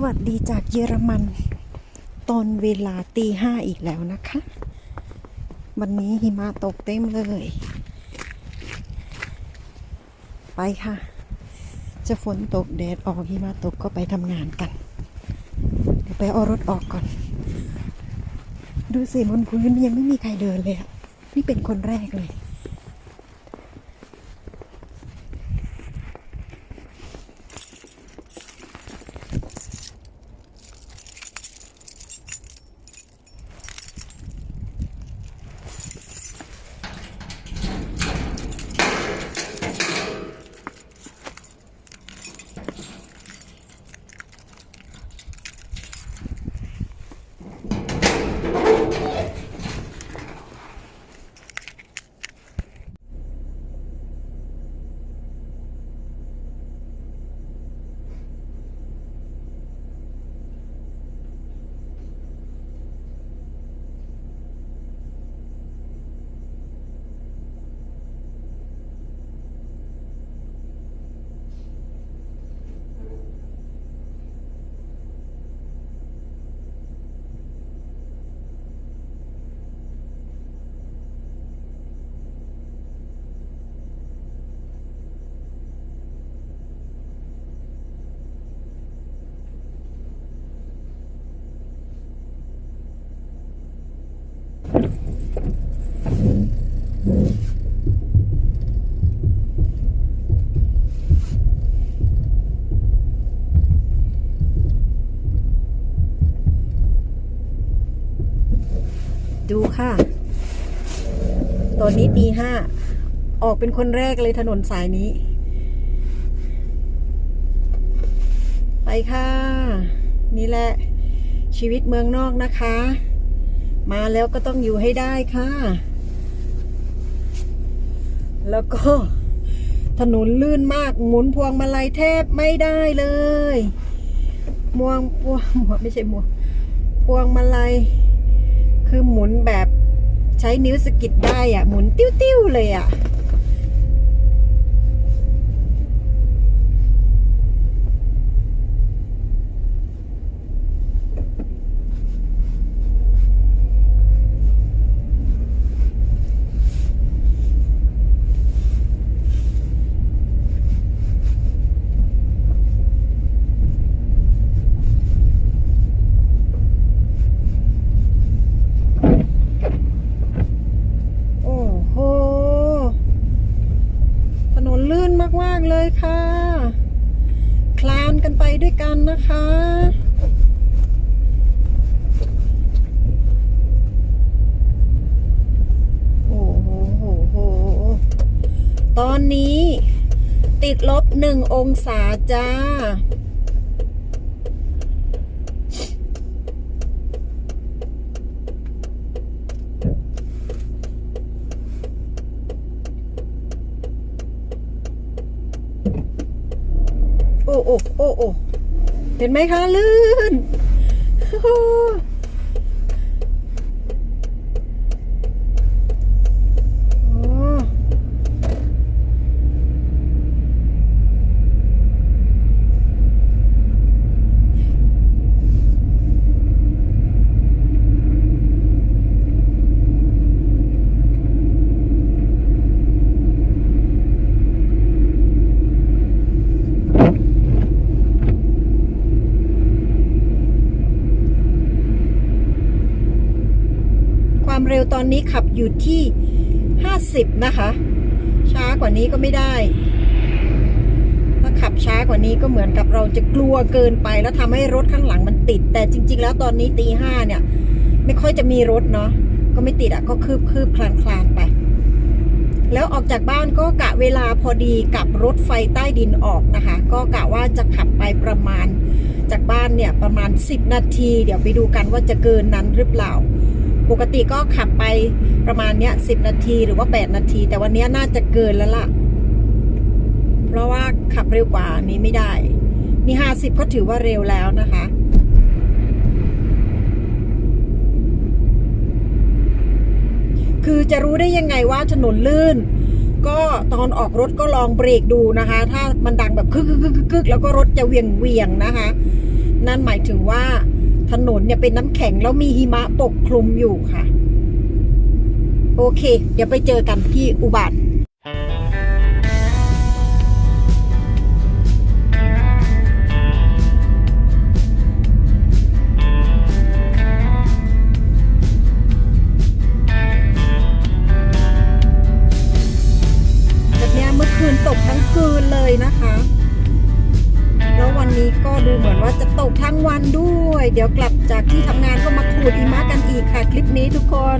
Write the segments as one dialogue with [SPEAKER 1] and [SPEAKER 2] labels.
[SPEAKER 1] สวัสดีจากเยอรมัน ตอนเวลาตีห้าอีกแล้วนะคะ วันนี้หิมะตกเต็มเลย ไปค่ะ จะฝนตกแดดออกหิมะตกก็ไปทำงานกัน เดี๋ยวไปเอารถออกก่อน ดูสิบนพื้นยังไม่มีใครเดินเลยอะนี่เป็นคนแรกเลย ดูค่ะ ตอนนี้ตีห้า ออกเป็นคนแรกเลยถนนสายนี้ ไปค่ะ นี่แหละชีวิตเมืองนอกนะคะ มาแล้วก็ต้องอยู่ให้ได้ค่ะ แล้วก็ถนนลื่นมากหมุนพวงมาลัยแทบไม่ได้เลยมวงพวงไม่ใช่มวงพวงมาลัย คือหมุนแบบใช้นิ้วสกิดได้อะหมุนติ้วๆเลยอะโอ้โห ถนนลื่นมาก ๆ เลยค่ะ คลานกันไปด้วยกันนะคะ โอ้โหโหโห ต อนนี้ ติดลบหนึ่งองศาจ้า โอ้โอ้โอ้โอ้เห็นไหมคะ ลื่น โอ้โหโอ้ความเร็วต อนนี้ขับอยู่ที่ 50 นะคะ ช้ากว่านี้ก็ไม่ได้ ถ้าขับช้ากว่านี้ก็เหมือนกับเราจะกลัวเกินไปแล้วทำให้รถข้างหลังมันติด แต่จริง ๆ แล้วตอนนี้ตีห้าเนี่ย ไม่ค่อยจะมีรถเนาะก็ไม่ติดอะ่ะก็คืบคืบคลานคลานไป แล้วออกจากบ้านก็กะเวลาพอดีกับรถไฟใต้ดินออกนะคะ ก็กะว่าจะขับไปประมาณจากบ้านเนี่ยประมาณ 10 นาที เดี๋ยวไปดูกันว่าจะเกินนั้นหรือเปล่า ปกติก็ขับไปประมาณเนี้ยสินาทีหรือว่า8นาที แต่วันนี้น่าจะเกินแล้วล่ะ เพราะว่าขับเร็วกว่านี้ไม่ได้ นี่50ก็ถือว่าเร็วแล้วนะคะคือจะรู้ได้ยังไงว่าถนนลื่น ก็ตอนออกรถก็ลองเบรกดูนะคะ ถ้ามันดังแบบคึกคึกคึกคึกแล้วก็รถจะเวียงเวียงนะคะ นั่นหมายถึงว่า ถนนเนี่ยเป็นน้ำแข็งแล้วมีหิมะปกคลุมอยู่ค่ะ โอเค เดี๋ยวไปเจอกันที่อุบาน กทั้งวันด้วย เดี๋ยวกลับจากที่ทำงานก็มาขูดหิมะกันอีกค่ะ คลิปนี้ทุกคน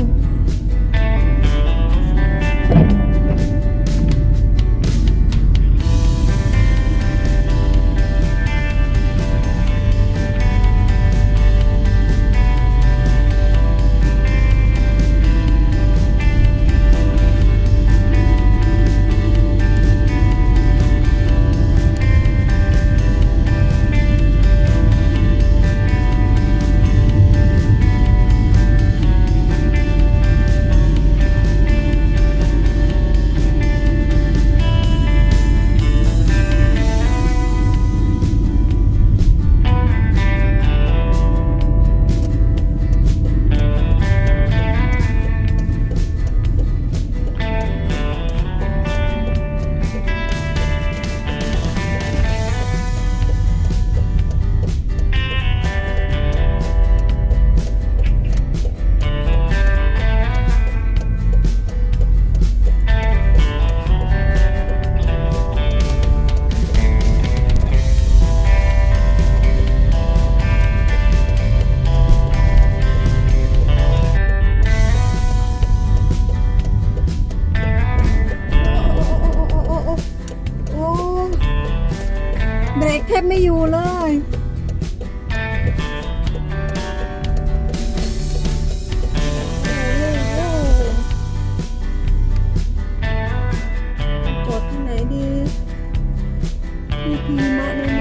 [SPEAKER 1] มีพี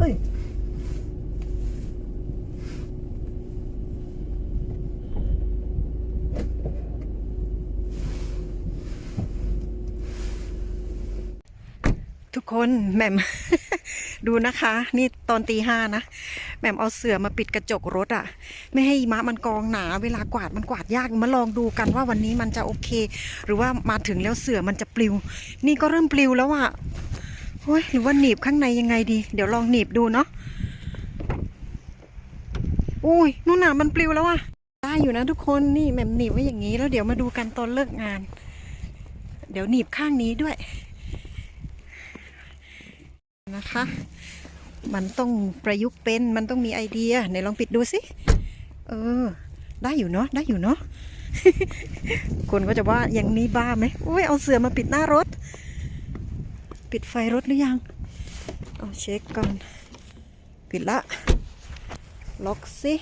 [SPEAKER 1] เฮ้ยทุกคนแหม่ม ดูนะคะ นี่ตอนตีห้านะแหม่มเอาเสื่อมาปิดกระจกรถอะ่ะ ไม่ให้มะมันกองหนา เวลากวาดมันกวาดยากมาลองดูกันว่าวันนี้มันจะโอเค หรือว่ามาถึงแล้วเสื่อมันจะปลิว นี่ก็เริ่มปลิวแล้วอะ่ะ โอ้ยหรือว่าหนีบข้างในยังไงดี เดี๋ยวลองหนีบดูเนาะอุ้ยนู่นน่ะมันปลิวแล้วอะได้อยู่นะทุกคนนี่แหม่มหนีบไว้อย่างนี้ แล้วเดี๋ยวมาดูกันตอนเลิกงาน เดี๋ยวหนีบข้างนี้ด้วย นะคะ มันต้องประยุกต์เป็นมันต้องมีไอเดียไหนลองปิดดูสิเออ ได้อยู่เนาะได้อยู่เนาะคนก็จะว่าอย่างนี้บ้าไหมโอ้ยเอาเสือมาปิดหน้ารถ ปิดไฟรถหรือยังเอาเช็คก่อน ปิดละ ล็อกสิ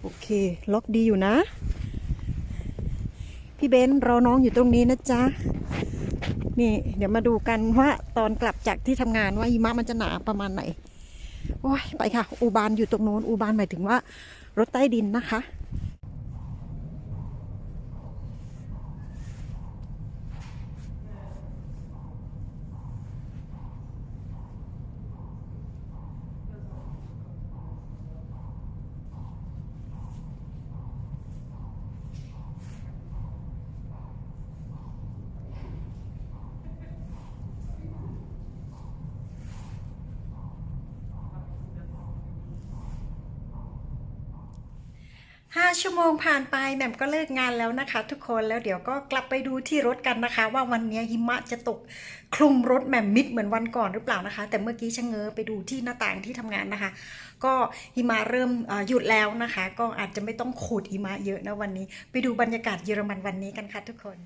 [SPEAKER 1] โอเค ล็อกดีอยู่นะ พี่เบนซ์รอน้องอยู่ตรงนี้นะจ๊ะ นี่ เดี๋ยวมาดูกันว่าตอนกลับจากที่ทำงานว่าหิมะมันจะหนาประมาณไหน โอ้ย ไปค่ะ อูบานอยู่ตรงโน้น อูบานหมายถึงว่ารถใต้ดินนะคะ ชั่วโมงผ่านไปแหม่มก็เลิกงานแล้วนะคะ ทุกคนแล้วเดี๋ยวก็กลับไปดูที่รถกันนะคะ ว่าวันนี้หิมะจะตกคลุมรถแหม่มมิดเหมือนวันก่อนหรือเปล่านะคะ แต่เมื่อกี้ชะเง้อไปดูที่หน้าต่างที่ทำงานนะคะ ก็หิมะเริ่มหยุดแล้วนะคะ ก็อาจจะไม่ต้องขูดหิมะเยอะนะวันนี้ ไปดูบรรยากาศเยอรมันวันนี้กันค่ะทุกคน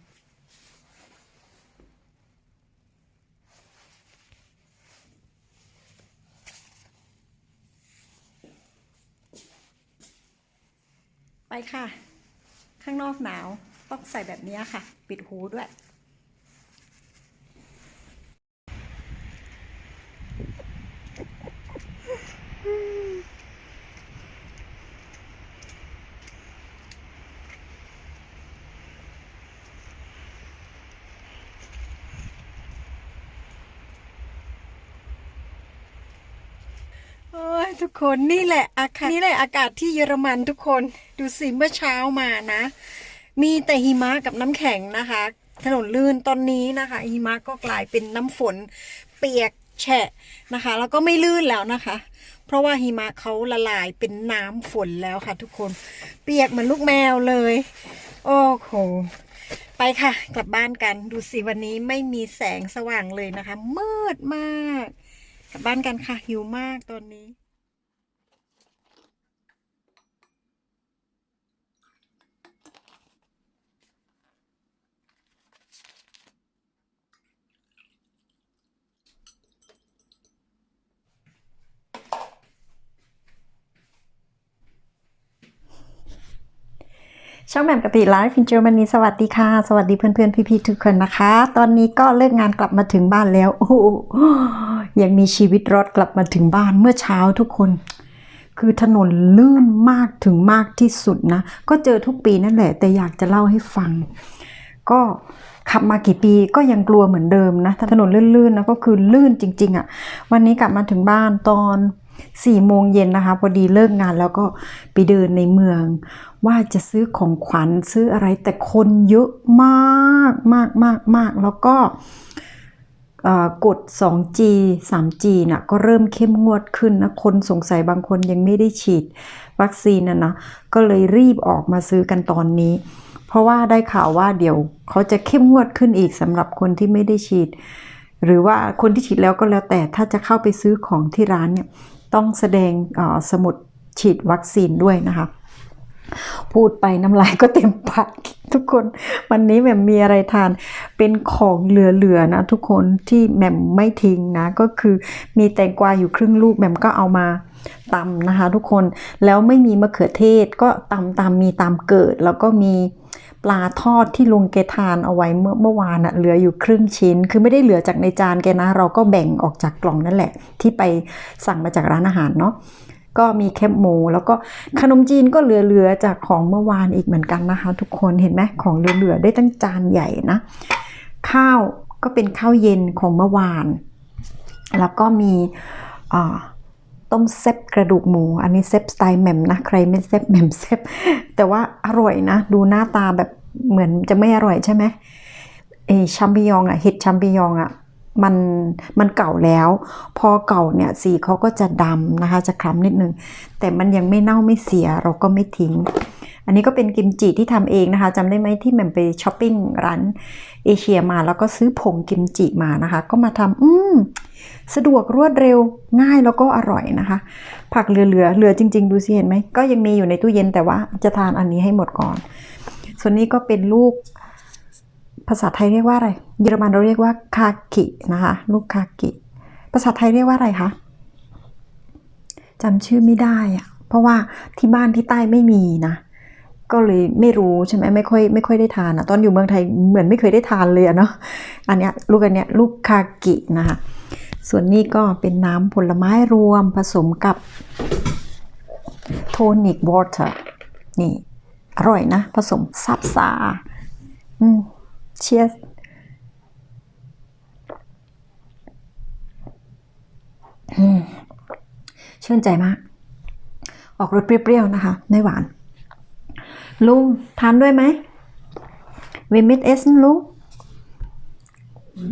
[SPEAKER 1] ไปค่ะ ข้างนอกหนาวต้องใส่แบบนี้ค่ะ ปิดหูด้วยโอ้ยทุกคนนี่แหละอากาศนี่แหละอากาศที่เยอรมันทุกคนดูสิเมื่อเช้ามานะ มีแต่หิมะกับน้ำแข็งนะคะ ถนนลื่นตอนนี้นะคะหิมะก็กลายเป็นน้ำฝน เปียกแฉะนะคะ แล้วก็ไม่ลื่นแล้วนะคะ เพราะว่าหิมะเขาละลายเป็นน้ำฝนแล้วค่ะ ทุกคนเปียกเหมือนลูกแมวเลย โอ้โหไปค่ะ กลับบ้านกันดูสิวันนี้ไม่มีแสงสว่างเลยนะคะ มืดมาก กลับบ้านกันค่ะ หิวมากตอนนี้ ช่องแหม่มกะปิไลฟ์ฟินเจอร์มันนีสวัสดีค่ะ สวัสดีเพื่อนๆ พี่ๆ ทุกคนนะคะ ตอนนี้ก็เลิกงานกลับมาถึงบ้านแล้ว โอ้โห ยังมีชีวิตรอดกลับมาถึงบ้านเมื่อเช้าทุกคน คือถนนลื่นมากถึงมากที่สุดนะ ก็เจอทุกปีนั่นแหละ แต่อยากจะเล่าให้ฟัง ก็ขับมากี่ปีก็ยังกลัวเหมือนเดิมนะถนนลื่นๆนะก็คือลื่นจริง ๆอะ่ะ วันนี้กลับมาถึงบ้านตอน4โมงเย็นนะคะ พอดีเลิกงานแล้วก็ไปเดินในเมือง ว่าจะซื้อของขวัญซื้ออะไรแต่คนเยอะมากมากมากมากแล้วก็ กด 2G 3G น่ะก็เริ่มเข้มงวดขึ้นนะ คนสงสัยบางคนยังไม่ได้ฉีดวัคซีนนะนะ ก็เลยรีบออกมาซื้อกันตอนนี้ เพราะว่าได้ข่าวว่าเดี๋ยวเขาจะเข้มงวดขึ้นอีกสำหรับคนที่ไม่ได้ฉีด หรือว่าคนที่ฉีดแล้วก็แล้วแต่ถ้าจะเข้าไปซื้อของที่ร้านเนี่ยต้องแสดงสมุดฉีดวัคซีนด้วยนะคะ พูดไปน้ำลายก็เต็มปากทุกคน วันนี้แหม่มมีอะไรทาน เป็นของเหลือๆนะ ทุกคนที่แหม่มไม่ทิ้งนะ ก็คือมีแตงกวาอยู่ครึ่งลูกแหม่มก็เอามาตำนะคะ ทุกคนแล้วไม่มีมะเขือเทศก็ตำตามมีตามเกิด แล้วก็มีปลาทอดที่ลุงแกทานเอาไว้เมื่อเมื่อวานอะเหลืออยู่ครึ่งชิ้น คือไม่ได้เหลือจากในจานแกนะ เราก็แบ่งออกจากกล่องนั่นแหละ ที่ไปสั่งมาจากร้านอาหารเนาะ ก็มีแคบหมู แล้วก็ขนมจีนก็เหลือๆจากของเมื่อวานอีกเหมือนกันนะคะ ทุกคนเห็นไหมของเหลือๆได้ตั้งจานใหญ่นะ ข้าวก็เป็นข้าวเย็นของเมื่อวาน แล้วก็มีต้มเซฟกระดูกหมู อันนี้เซฟสไตล์แหม่มนะใครไม่เซฟแหม่มเซฟแต่ว่าอร่อยนะ ดูหน้าตาแบบเหมือนจะไม่อร่อยใช่ไหมเอชัมปิยองอะเห็ดชัมปิยองอะ มันมันเก่าแล้ว พอเก่าเนี่ยสีเขาก็จะดำนะคะ จะคล้ำนิดนึง แต่มันยังไม่เน่าไม่เสียเราก็ไม่ทิ้ง อันนี้ก็เป็นกิมจิที่ทำเองนะคะจำได้ไหมที่แม่มไปช้อปปิ้งร้านเอเชียมาแล้วก็ซื้อผงกิมจิมานะคะ ก็มาทำอืมสะดวกรวดเร็วง่ายแล้วก็อร่อยนะคะ ผักเหลือๆเหลือจริง ๆ ดูสิเห็นไหมก็ยังมีอยู่ในตู้เย็นแต่ว่าจะทานอันนี้ให้หมดก่อน ส่วนนี้ก็เป็นลูก ภาษาไทยเรียกว่าอะไร เยอรมันเราเรียกว่าคากินะคะ ลูกคากิ ภาษาไทยเรียกว่าอะไรคะจำชื่อไม่ได้อะเพราะว่าที่บ้านที่ใต้ไม่มีนะ ก็เลยไม่รู้ใช่ไหมไม่ค่อยไม่ค่อยได้ทานอะตอนอยู่เมืองไทยเหมือนไม่เคยได้ทานเลยเนาะ อันเนี้ยลูกอันเนี้ยลูกคากินะคะ ส่วนนี้ก็เป็นน้ำผลไม้รวมผสมกับโทนิกวอเตอร์นี่ อร่อยนะ ผสมซับซาอืม เชียร์ชื่นใจมาก ออกรสเปรี้ยวๆนะคะ ไม่หวาน ลุง ทานด้วยไหมเวมิดเอสลุง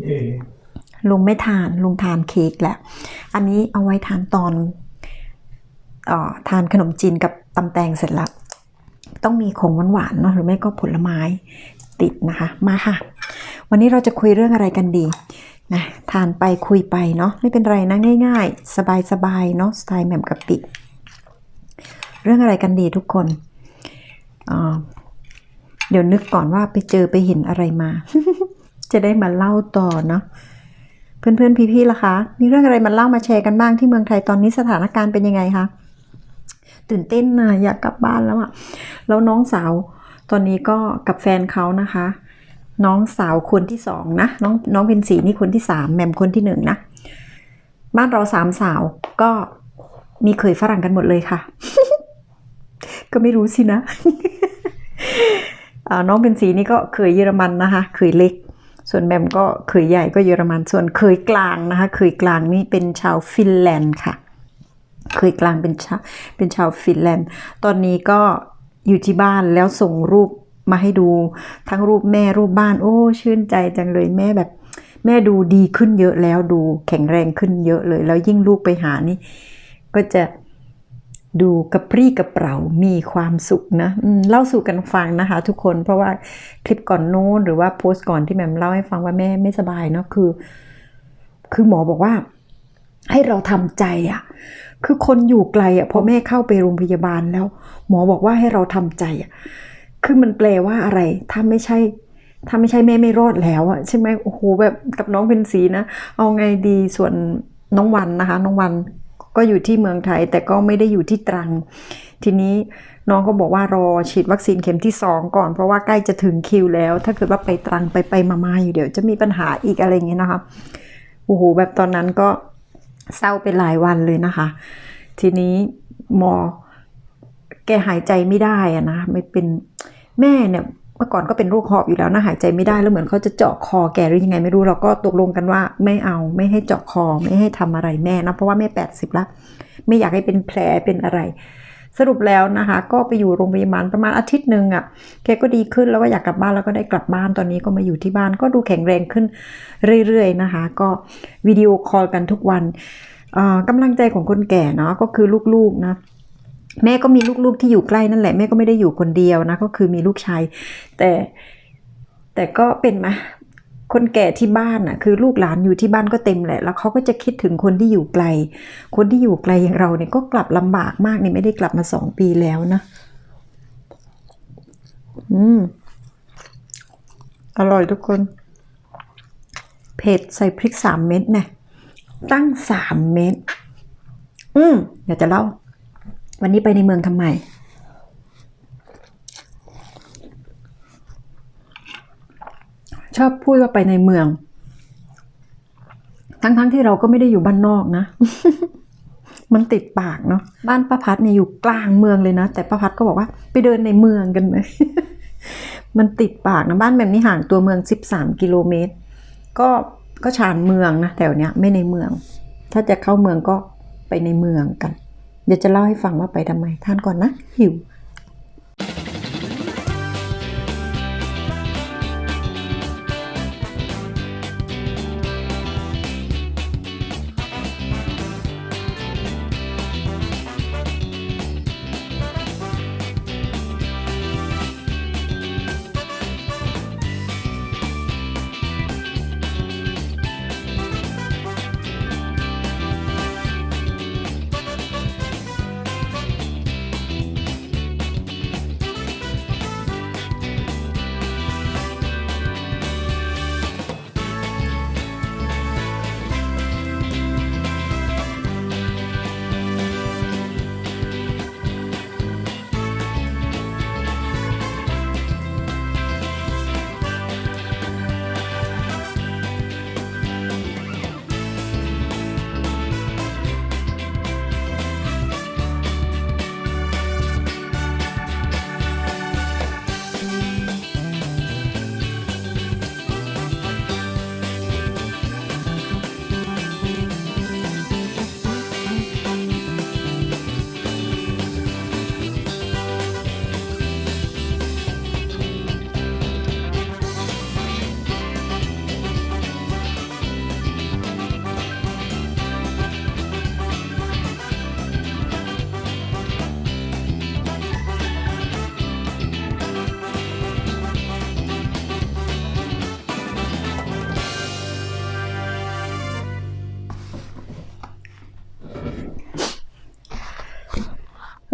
[SPEAKER 2] Nee.
[SPEAKER 1] ลุงไม่ทาน ลุงทานเค้กแหละ อันนี้เอาไว้ทานตอนเออทานขนมจีนกับตำแตงเสร็จแล้ว ต้องมีของหวานๆเนาะหรือไม่ก็ผลไม้ ติดนะคะ มาค่ะ วันนี้เราจะคุยเรื่องอะไรกันดีนะทานไปคุยไปเนาะไม่เป็นไรนะง่าย ๆ สบายๆเนาะสไตล์แหม่มกับติเรื่องอะไรกันดีทุกคนเดี๋ยวนึกก่อนว่าไปเจอไปเห็นอะไรมา จะได้มาเล่าต่อเนาะเพื่อนๆพี่ๆล่ะคะ มีเรื่องอะไรมาเล่ามาแชร์กันบ้างที่เมืองไทยตอนนี้สถานการณ์เป็นยังไงคะตื่นเต้นนะอยากกลับบ้านแล้วอะแล้วน้องสาว ตอนนี้ก็กับแฟนเขานะคะ น้องสาวคนที่สองนะน้องน้องเป็นสีนี่คนที่สามแหม่มคนที่หนึ่งนะ บ้านเราสามสาวก็มีเคยฝรั่งกันหมดเลยค่ะ ก็ไม่รู้สินะน้องเป็นสีนี่ก็เคยเยอรมันนะคะเคยเล็ก ส่วนแบมก็เคยใหญ่ก็เยอรมัน ส่วนเคยกลางนะคะเคยกลางนี่เป็นชาวฟินแลนด์ค่ะ เคยกลางเป็นชาวเป็นชาวฟินแลนด์ ตอนนี้ก็ อยู่ที่บ้านแล้วส่งรูปมาให้ดู ทั้งรูปแม่รูปบ้าน โอ้ ชื่นใจจังเลยแม่แบบ แม่ดูดีขึ้นเยอะแล้วดูแข็งแรงขึ้นเยอะเลย แล้วยิ่งลูกไปหานี่ ก็จะดูกระปรี้กระเป๋ามีความสุขนะเล่าสู่กันฟังนะคะ ทุกคนเพราะว่าคลิปก่อนโน้นหรือว่าโพสต์ก่อนที่แม่มเล่าให้ฟังว่าแม่ไม่สบายเนาะคือ คือหมอบอกว่า ให้เราทำใจอะคือคนอยู่ไกลอะพอแม่เข้าไปโรงพยาบาลแล้ว หมอบอกว่าให้เราทำใจอะคือมันแปลว่าอะไรถ้าไม่ใช่ถ้าไม่ใช่แม่ไม่รอดแล้วอะใช่ไหมโอ้โหแบบกับน้องเป็นสีนะ เอาไงดีส่วนน้องวันนะคะ น้องวันก็อยู่ที่เมืองไทยแต่ก็ไม่ได้อยู่ที่ตรัง ทีนี้น้องก็บอกว่ารอฉีดวัคซีนเข็มที่ 2 ก่อนเพราะว่าใกล้จะถึงคิวแล้ว ถ้าเกิดว่าไปตรังไปไปมาๆอยู่เดี๋ยวจะมีปัญหาอีกอะไรอย่างเงี้ยนะคะโอ้โหแบบตอนนั้นก็ เศร้าไปหลายวันเลยนะคะ ทีนี้หมอแกหายใจไม่ได้อะนะไม่เป็นแม่เนี่ยเมื่อก่อนก็เป็นโรคหอบอยู่แล้วนะหายใจไม่ได้แล้วเหมือนเขาจะเจาะคอแกหรือยังไงไม่รู้เราก็ตกลงกันว่าไม่เอาไม่ให้เจาะคอไม่ให้ทำอะไรแม่นะเพราะว่าแม่แปดสิบละไม่อยากให้เป็นแผลเป็นอะไร สรุปแล้วนะคะ ก็ไปอยู่โรงพยาบาลประมาณอาทิตย์หนึ่งอะ่ะแกก็ดีขึ้นแล้วก็อยากกลับบ้านแล้วก็ได้กลับบ้านตอนนี้ก็มาอยู่ที่บ้านก็ดูแข็งแรงขึ้นเรื่อยๆนะคะ ก็วิดีโอคอลกันทุกวันอ่ากำลังใจของคนแก่เนาะก็คือลูกๆนะแม่ก็มีลูกๆที่อยู่ใกล้นั่นแหละแม่ก็ไม่ได้อยู่คนเดียวนะก็คือมีลูกชายแต่แต่ก็เป็นไหม คนแก่ที่บ้านอะคือลูกหลานอยู่ที่บ้านก็เต็มแหละ แล้วเขาก็จะคิดถึงคนที่อยู่ไกล คนที่อยู่ไกลอย่างเราเนี่ยก็กลับลำบากมากนี่ไม่ได้กลับมาสองปีแล้วนะ อืม อร่อยทุกคน เผ็ดใส่พริกสามเม็ดนี่ยตั้งสามเม็ดอืมเดี๋ยวจะเล่า วันนี้ไปในเมืองทำไม ชอบพูดว่าไปในเมือง ทั้งๆทที่เราก็ไม่ได้อยู่บ้านนอกนะ มันติดปากเนาะบ้านป้าพัดเนี่ยอยู่กลางเมืองเลยนะ แต่ป้าพัดก็บอกว่า ไปเดินในเมืองกันไหมมันติดปากนะบ้านแบบนี้ห่างตัวเมือง 13 กิโลเมตร ก็ก็ชานเมืองนะแถวเนี้ยไม่ในเมือง ถ้าจะเข้าเมืองก็ไปในเมืองกัน เดี๋ยวจะเล่าให้ฟังว่าไปทำไมท่านก่อนนะหิว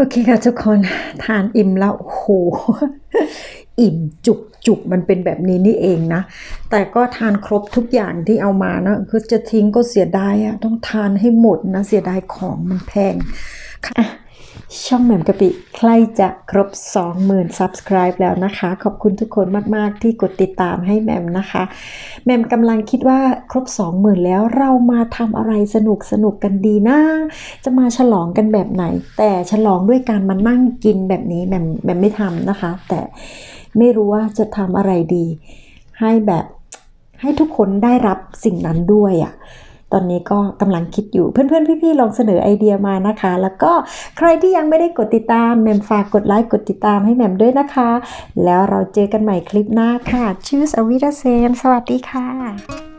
[SPEAKER 1] โอเคค่ะทุกคนทานอิ่มแล้วโหอิ่มจุกจุกมันเป็นแบบนี้นี่เองนะ แต่ก็ทานครบทุกอย่างที่เอามานะคือจะทิ้งก็เสียดายอะต้องทานให้หมดนะ เสียดายของมันแพงค่ะ ช่องแหม่มกะปิใกล้จะครบ 20,000 subscribe แล้วนะคะ ขอบคุณทุกคนมาก ๆ ที่กดติดตามให้แหม่มนะคะแหม่มกำลังคิดว่าครบ 20,000 แล้วเรามาทำอะไรสนุกสนุกกันดีนะ จะมาฉลองกันแบบไหน แต่ฉลองด้วยการมานั่งกินแบบนี้แหม่มแหม่มไม่ทำนะคะ แต่ไม่รู้ว่าจะทำอะไรดี ให้แบบให้ทุกคนได้รับสิ่งนั้นด้วยอะ่ะ ตอนนี้ก็กำลังคิดอยู่เพื่อนๆ พี่ๆลองเสนอไอเดียมานะคะ แล้วก็ใครที่ยังไม่ได้กดติดตามแหม่มฝากกดไลค์กดติดตามให้แหม่มด้วยนะคะ แล้วเราเจอกันใหม่คลิปหน้าค่ะชื่อสวิตเซมสวัสดีค่ะ